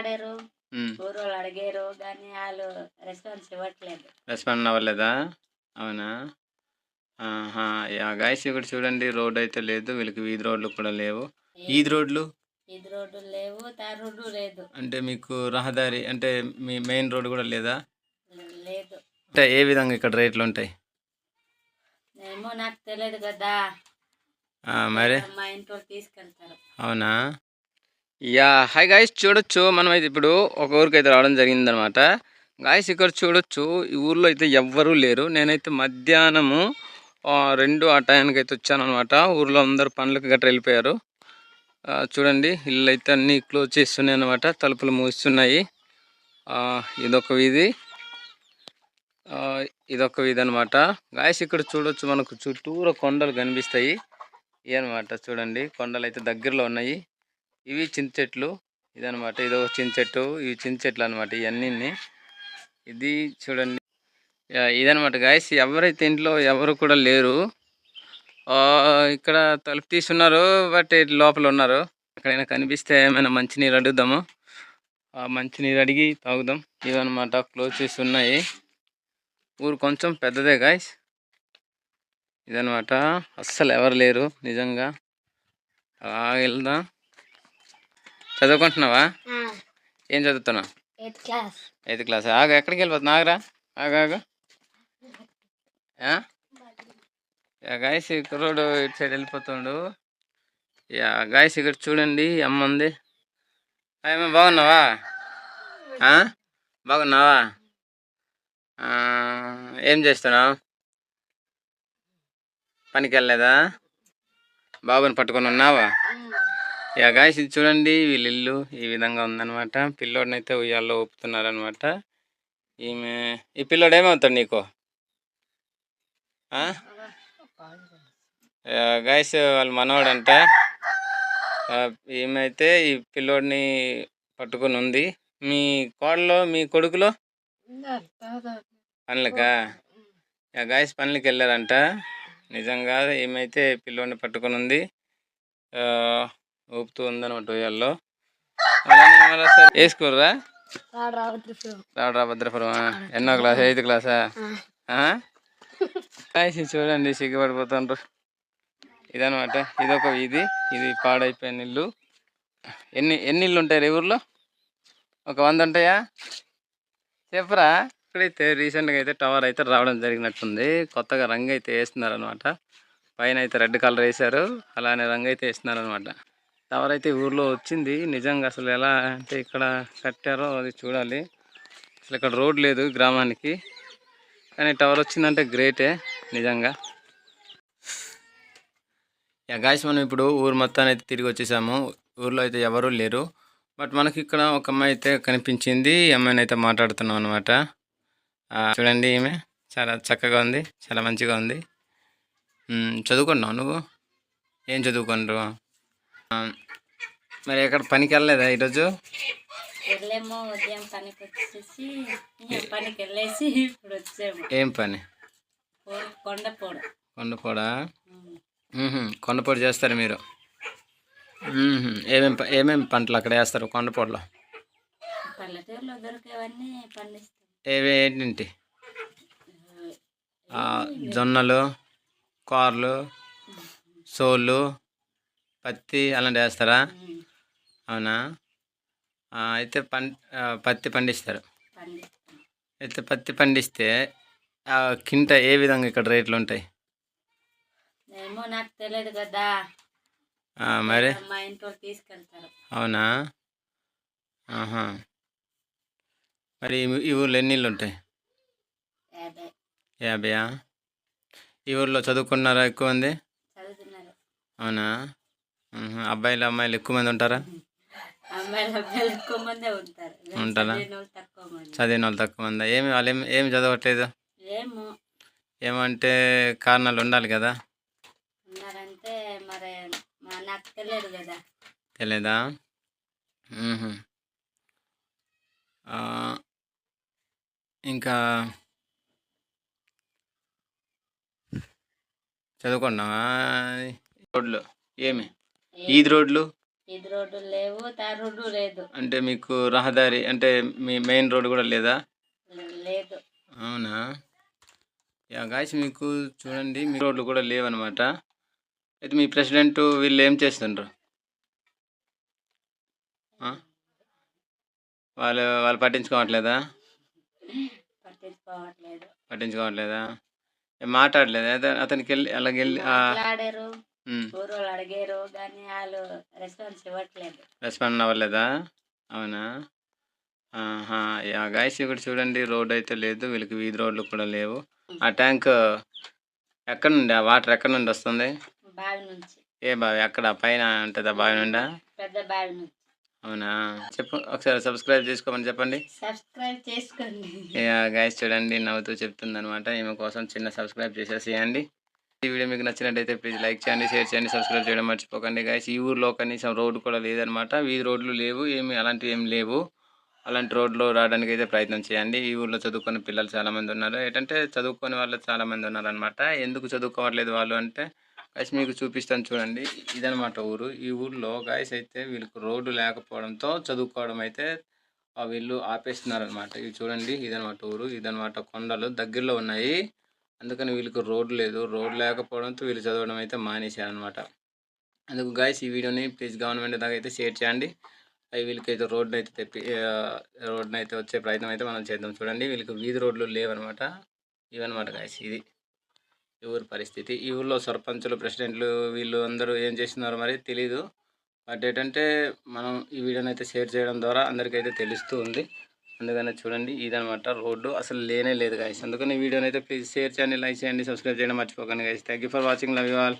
మాట్లాడారు. ఊరోళ్ళు అడిగారు కానీ వాళ్ళు రెస్పాన్స్ ఇవ్వట్లేదు. రెస్పాండ్ అవ్వలేదా? అవునా? గాయస్ ఇక్కడ చూడండి రోడ్ అయితే లేదు వీళ్ళకి వీధి రోడ్లు కూడా లేవు. ఈద్ రోడ్లు? ఇది రోడ్డు లేవు తా రోడ్డు లేదు. అంటే మీకు రహదారి అంటే మీ మెయిన్ రోడ్ కూడా లేదా? లేదు. అంటే ఏ విధంగా ఇక్కడ రేట్లు ఉంటాయి? ఏమో నాకు తెలియదు కదా. మరి? మా ఇంట్లో తీసుకెళ్తారు. అవునా? యా హాయ్ గాయస్ చూడొచ్చు. మనం అయితే ఇప్పుడు ఒక ఊరికి అయితే రావడం జరిగిందనమాట. గాయస్ ఇక్కడ చూడొచ్చు. ఈ ఊర్లో అయితే ఎవ్వరూ లేరు. నేనైతే మధ్యాహ్నము రెండు ఆ టైంకి అయితే వచ్చాను అనమాట ఊర్లో అందరు పనులకు గట్రా వెళ్ళిపోయారు. చూడండి ఇల్లు అయితే అన్నీ క్లోజ్ చేస్తున్నాయి అనమాట తలుపులు మూస్తున్నాయి. ఆ, ఇదొక వీధి. ఆ, ఇదొక వీధి అనమాట గాయస్ ఇక్కడ చూడొచ్చు మనకు చుట్టూరా కొండలు కనిపిస్తాయి. ఇవన్నమాట చూడండి. కొండలు అయితే దగ్గరలో ఉన్నాయి. ఇవి చింత చెట్లు. ఇదనమాట ఒక చింత చెట్టు. ఇవి చింత చెట్లు అనమాట ఇవన్నీ ఇది చూడండి. ఇదనమాట గాయస్. ఎవరైతే ఇంట్లో ఎవరు కూడా లేరు. ఆ, ఇక్కడ తలుపు తీసున్నారు బట్ లోపల ఉన్నారు. ఎక్కడైనా కనిపిస్తే ఏమైనా మంచినీరు అడుగుదాము. ఆ మంచినీరు అడిగి తాగుదాం. ఇవన్నమాట క్లోజ్ చేసి ఉన్నాయి ఊరు కొంచెం పెద్దదే గాయస్. ఇదనమాట అస్సలు ఎవరు లేరు. నిజంగా. అలా వెళ్దాం. చదువుకుంటున్నావా? ఏం చదువుతున్నావు? ఎయిత్ క్లాస్ ఆగ ఎక్కడికి వెళ్ళిపోతున్నా ఆగరా. ఆగ ఆగ. యా గాయస్ కుర్రోడు ఇటు సైడ్ వెళ్ళిపోతుండు. గాయస్ ఇక్కడ చూడండి అమ్మ ఉంది. అమ్మ బాగున్నావా? బాగున్నావా? ఏం చేస్తున్నావు? పనికి వెళ్ళలేదా బాబుని పట్టుకొని ఉన్నావా? యా గాయస్ ఇది చూడండి వీళ్ళ ఇల్లు ఈ విధంగా ఉందన్నమాట. పిల్లోడిని అయితే ఉయ్యాల్లో ఊపుతున్నారనమాట ఈమె ఈ పిల్లోడు ఏమవుతాడు నీకు? గాయస్ వాళ్ళ మనవాడంట. ఈమె అయితే ఈ పిల్లోడిని పట్టుకొని ఉంది. మీ కోడలో మీ కొడుకులో? పనులకా? గాయస్ పనులకి వెళ్ళారంట. నిజంగా ఏమైతే పిల్లోడిని పట్టుకొని ఉంది. ఆ, ఊపుతూ ఉందన్నమాట ఉయ్యాల్లో. ఏ స్కూల్ రా రావడరా భద్రపురం ఎన్నో క్లాస్? ఎయిత్ క్లాసా? చూడండి సిగ్గుపడిపోతుండ్రు. ఇదనమాట ఇదొక వీధి ఇది పాడైపోయిన ఇల్లు. ఎన్ని ఎన్ని ఇల్లు ఉంటాయి రే ఊర్లో? ఒక వంద ఉంటాయా? చెప్పరా? ఇక్కడైతే రీసెంట్గా అయితే టవర్ అయితే రావడం జరిగినట్టుంది. కొత్తగా రంగు అయితే వేస్తున్నారు అనమాట పైన అయితే రెడ్ కలర్ వేశారు. అలానే రంగు అయితే వేస్తున్నారు అనమాట టవర్ అయితే ఊర్లో వచ్చింది నిజంగా అసలు ఎలా అంటే ఇక్కడ కట్టారో అది చూడాలి. అసలు ఇక్కడ రోడ్ లేదు గ్రామానికి. కానీ టవర్ వచ్చిందంటే గ్రేటే నిజంగా. యా గాయస్ మనం ఇప్పుడు ఊరు మొత్తాన్ని అయితే తిరిగి వచ్చేసాము. ఊర్లో అయితే ఎవరూ లేరు. బట్ మనకి ఇక్కడ ఒక అమ్మాయి అయితే కనిపించింది. ఈ అమ్మాయిని అయితే మాట్లాడుతున్నాం అనమాట చూడండి ఈమె. చాలా చక్కగా ఉంది. చాలా మంచిగా ఉంది. మ్, చదువుకున్నావు నువ్వు? ఏం చదువుకుంటావు మరి ఎక్కడ పనికి వెళ్ళలేదా ఈరోజు? వెళ్ళేమో ఉదయం పనికి వచ్చేసి ఇంకా పనికి వెళ్ళేసి ఇప్పుడు వచ్చాము. ఏం పని? కొండపోడు కొండపోడా చేస్తారు మీరు. మ్మ్హ్మ్. ఏమేం ప- ఏమేం పంటలు అక్కడ వేస్తారు కొండపోడులో పల్లెటూరులో దొరికేవన్నీ ఏవి ఏంటి జొన్నలు కార్లు సోళ్ళు పత్తి అలాంటివి వేస్తారా? అవునా? అయితే పం పత్తి పండిస్తారు. పండిస్తాం అయితే పత్తి పండిస్తే కింట ఏ విధంగా ఇక్కడ రేట్లు ఉంటాయి? ఏమో నాకు తెలియదు కదా. మరి? మా ఇంట్లో తీసుకెళ్తారు. అవునా? ఆహా. మరి ఈ- ఊర్లో ఎన్ని ఇళ్ళు ఉంటాయి? యాభై. యాభైయా? ఈ ఊర్లో చదువుకున్నారా ఎక్కువ మంది? అవునా. అబ్బాయిలు అమ్మాయిలు ఎక్కువ మంది ఉంటారా? ఉంటారు? చదివిన వాళ్ళు తక్కువ మంది. ఏమి వాళ్ళు ఏమి ఏమి చదవట్లేదు? ఏమో. ఏమంటే కారణాలు ఉండాలి కదా? తెలియదు ఇంకా చదువుకున్నావా? రోడ్లు ఏమి? ఈద్ రోడ్లు? రోడ్డు లేవు తార్ రోడ్డు లేదు. అంటే మీకు రహదారి అంటే మీ మెయిన్ రోడ్ కూడా లేదా? లేదు. అవునా? యా గాయస్ మీకు చూడండి మీ రోడ్లు కూడా లేవన్నమాట అయితే మీ ప్రెసిడెంట్ వీళ్ళు ఏం చేస్తుండ్రు? వాళ్ళు వాళ్ళు పట్టించుకోవట్లేదా? పట్టించుకోవట్లేదు. మాట్లాడలేదా? అత- అతనికి వెళ్ళి అలాగ ఊరోళ్ళు అడిగారు కానీ వాళ్ళు రెస్పాన్స్ ఇవ్వట్లేదు. రెస్పాండ్ అవ్వలేదా? అవునా? గాయస్ ఇక్కడ చూడండి రోడ్ అయితే లేదు వీళ్ళకి వీధి రోడ్లు కూడా లేవు. ఆ ట్యాంక్ ఎక్కడ నుండి ఆ వాటర్ ఎక్కడ నుండి వస్తుంది? బావి నుంచి. ఏ బావి? అక్కడ పైన ఉంటుందా బావి నుండా? పెద్ద బావి నుంచి. అవునా? చెప్పు ఒకసారి సబ్స్క్రైబ్ చేసుకోమని చెప్పండి. సబ్స్క్రైబ్ చేసుకోండి. గాయస్ చూడండి నవ్వుతూ చెప్తుంది అనమాట ఈమె కోసం చిన్న సబ్స్క్రైబ్ చేసేసేయండి. ఈ వీడియో మీకు నచ్చినట్టయితే ప్లీజ్ లైక్ చేయండి షేర్ చేయండి సబ్స్క్రైబ్ చేయడం మర్చిపోకండి గాయస్ ఈ ఊర్లో కనీసం రోడ్డు కూడా లేదనమాట వీధి రోడ్లు లేవు ఏమి అలాంటివి ఏం లేవు. అలాంటి రోడ్లో రావడానికి అయితే ప్రయత్నం చేయండి. ఈ ఊర్లో చదువుకునే పిల్లలు చాలామంది ఉన్నారు. ఏంటంటే చదువుకునే వాళ్ళు చాలామంది ఉన్నారనమాట ఎందుకు చదువుకోవట్లేదు వాళ్ళు అంటే గాయస్ మీకు చూపిస్తాను చూడండి. ఇదనమాట ఊరు. ఈ ఊర్లో గాయస్ అయితే వీళ్ళకి రోడ్డు లేకపోవడంతో చదువుకోవడం అయితే వీళ్ళు ఆపేస్తున్నారనమాట ఇవి చూడండి ఇదనమాట ఊరు. ఇదనమాట కొండలు దగ్గరలో ఉన్నాయి. అందుకని వీళ్ళకి రోడ్ లేదు. రోడ్డు లేకపోవడంతో వీళ్ళు చదవడం అయితే మానేశారనమాట అందుకు గాయస్ ఈ వీడియోని ప్లీజ్ గవర్నమెంట్ దాకా అయితే షేర్ చేయండి. అవి వీళ్ళకైతే రోడ్డు అయితే తెప్పి రోడ్డుని అయితే వచ్చే ప్రయత్నం అయితే మనం చేద్దాం. చూడండి వీళ్ళకి వీధి రోడ్లు లేవనమాట ఇవన్నమాట గాయస్ ఇది. ఈ ఊరి పరిస్థితి. ఈ ఊళ్ళో సర్పంచులు ప్రెసిడెంట్లు వీళ్ళు అందరూ ఏం చేస్తున్నారో మరి తెలీదు. బట్ ఏంటంటే మనం ఈ వీడియోని అయితే షేర్ చేయడం ద్వారా అందరికైతే తెలుస్తూ ఉంది. అందుకని చూడండి ఇదనమాట రోడ్డు. అసలు లేనే లేదు గాయస్ అందుకని వీడియోని అయితే ప్లీజ్ షేర్ చేయండి లైక్ చేయండి సబ్స్క్రైబ్ చేయడం మర్చిపోకండి guys thank you for watching love you all